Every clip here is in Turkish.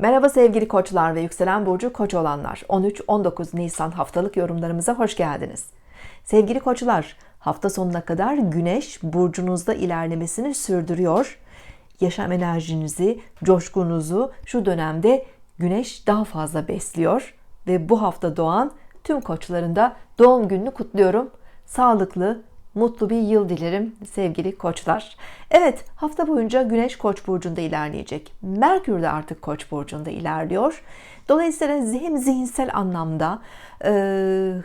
Merhaba sevgili koçlar ve yükselen burcu koç olanlar. 13-19 Nisan haftalık yorumlarımıza hoş geldiniz. Sevgili koçlar, hafta sonuna kadar güneş burcunuzda ilerlemesini sürdürüyor. Yaşam enerjinizi, coşkunuzu şu dönemde güneş daha fazla besliyor. Ve bu hafta doğan tüm koçların da doğum gününü kutluyorum. Sağlıklı, mutlu bir yıl dilerim sevgili koçlar. Evet hafta boyunca Güneş Koç burcunda ilerleyecek. Merkür de artık Koç burcunda ilerliyor. Dolayısıyla hem zihinsel anlamda e,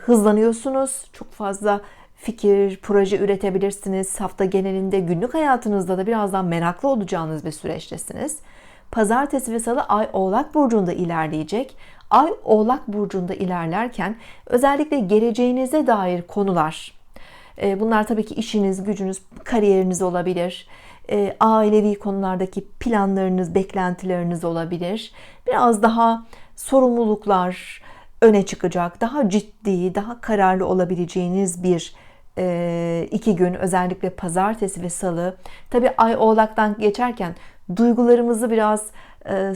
hızlanıyorsunuz. Çok fazla fikir, proje üretebilirsiniz. Hafta genelinde günlük hayatınızda da birazdan meraklı olacağınız bir süreçtesiniz. Pazartesi ve salı Ay Oğlak burcunda ilerleyecek. Ay Oğlak burcunda ilerlerken özellikle geleceğinize dair konular, e, bunlar tabii ki işiniz, gücünüz, kariyeriniz olabilir. E, ailevi konulardaki planlarınız, beklentileriniz olabilir. Biraz daha sorumluluklar öne çıkacak. Daha ciddi, daha kararlı olabileceğiniz bir e, iki gün özellikle pazartesi ve salı. Tabii ay oğlaktan geçerken duygularımızı biraz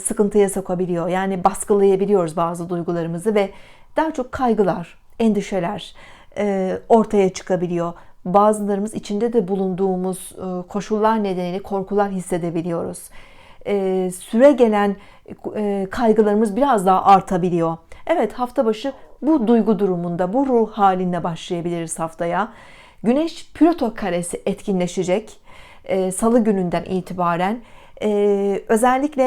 sıkıntıya sokabiliyor. Yani baskılayabiliyoruz bazı duygularımızı ve daha çok kaygılar, endişeler, e, ortaya çıkabiliyor. Bazılarımız içinde de bulunduğumuz e, koşullar nedeniyle korkular hissedebiliyoruz. E, süre gelen kaygılarımız biraz daha artabiliyor. Evet hafta başı bu duygu durumunda, bu ruh halinde başlayabiliriz haftaya. Güneş Plüto karesi etkinleşecek. Salı gününden itibaren özellikle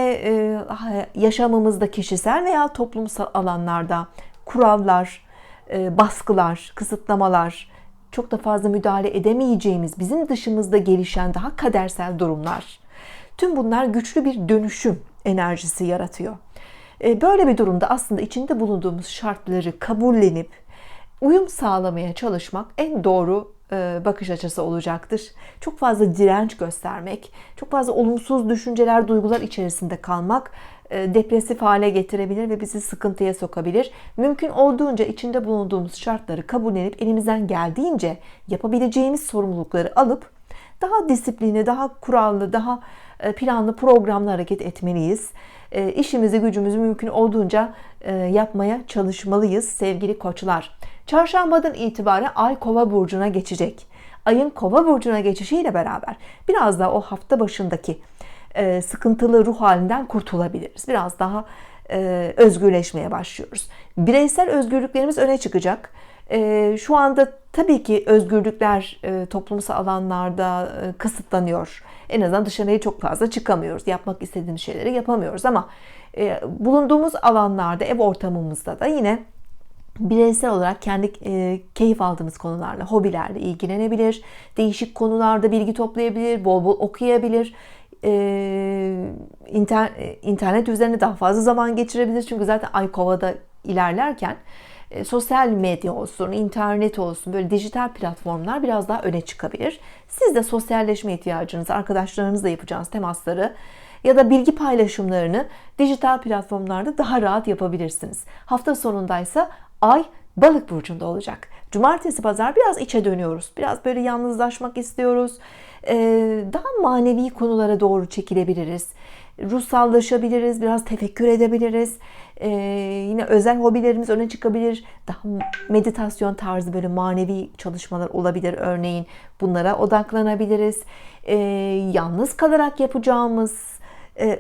yaşamımızda kişisel veya toplumsal alanlarda kurallar, e, baskılar, kısıtlamalar, çok da fazla müdahale edemeyeceğimiz, bizim dışımızda gelişen daha kadersel durumlar. Tüm bunlar güçlü bir dönüşüm enerjisi yaratıyor. E, böyle bir durumda aslında içinde bulunduğumuz şartları kabullenip uyum sağlamaya çalışmak en doğru e, bakış açısı olacaktır. Çok fazla direnç göstermek, çok fazla olumsuz düşünceler, duygular içerisinde kalmak e, depresif hale getirebilir ve bizi sıkıntıya sokabilir. Mümkün olduğunca içinde bulunduğumuz şartları kabullenip elimizden geldiğince yapabileceğimiz sorumlulukları alıp daha disiplinli, daha kurallı, daha e, planlı programlı hareket etmeliyiz. E, işimizi, gücümüzü mümkün olduğunca yapmaya çalışmalıyız sevgili koçlar. Çarşambadan itibaren Ay Kova burcuna geçecek. Ayın Kova burcuna geçişiyle beraber biraz da o hafta başındaki e, sıkıntılı ruh halinden kurtulabiliriz. Biraz daha e, özgürleşmeye başlıyoruz. Bireysel özgürlüklerimiz öne çıkacak. E, şu anda tabii ki özgürlükler toplumsal alanlarda kısıtlanıyor. En azından dışarıya çok fazla çıkamıyoruz. Yapmak istediğimiz şeyleri yapamıyoruz ama bulunduğumuz alanlarda, ev ortamımızda da yine bireysel olarak kendi e, keyif aldığımız konularla, hobilerle ilgilenebilir. Değişik konularda bilgi toplayabilir, bol bol okuyabilir e, internet üzerinde daha fazla zaman geçirebilir. Çünkü zaten Aykova'da ilerlerken e, sosyal medya olsun, internet olsun böyle dijital platformlar biraz daha öne çıkabilir. Siz de sosyalleşme ihtiyacınızı, arkadaşlarınızla yapacağınız temasları ya da bilgi paylaşımlarını dijital platformlarda daha rahat yapabilirsiniz. Hafta sonundaysa ay balık burcunda olacak. Cumartesi pazar biraz içe dönüyoruz. Biraz böyle yalnızlaşmak istiyoruz. Ee, daha manevi konulara doğru çekilebiliriz. Ruhsallaşabiliriz, biraz tefekkür edebiliriz. Ee, yine özel hobilerimiz öne çıkabilir. Daha meditasyon tarzı böyle manevi çalışmalar olabilir örneğin. Bunlara odaklanabiliriz. Ee, yalnız kalarak yapacağımız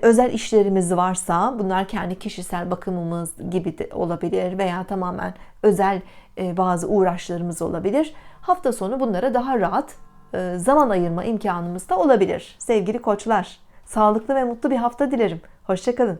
özel işlerimiz varsa bunlar kendi kişisel bakımımız gibi de olabilir veya tamamen özel e, bazı uğraşlarımız olabilir. Hafta sonu bunlara daha rahat e, zaman ayırma imkanımız da olabilir. Sevgili koçlar, sağlıklı ve mutlu bir hafta dilerim. Hoşçakalın.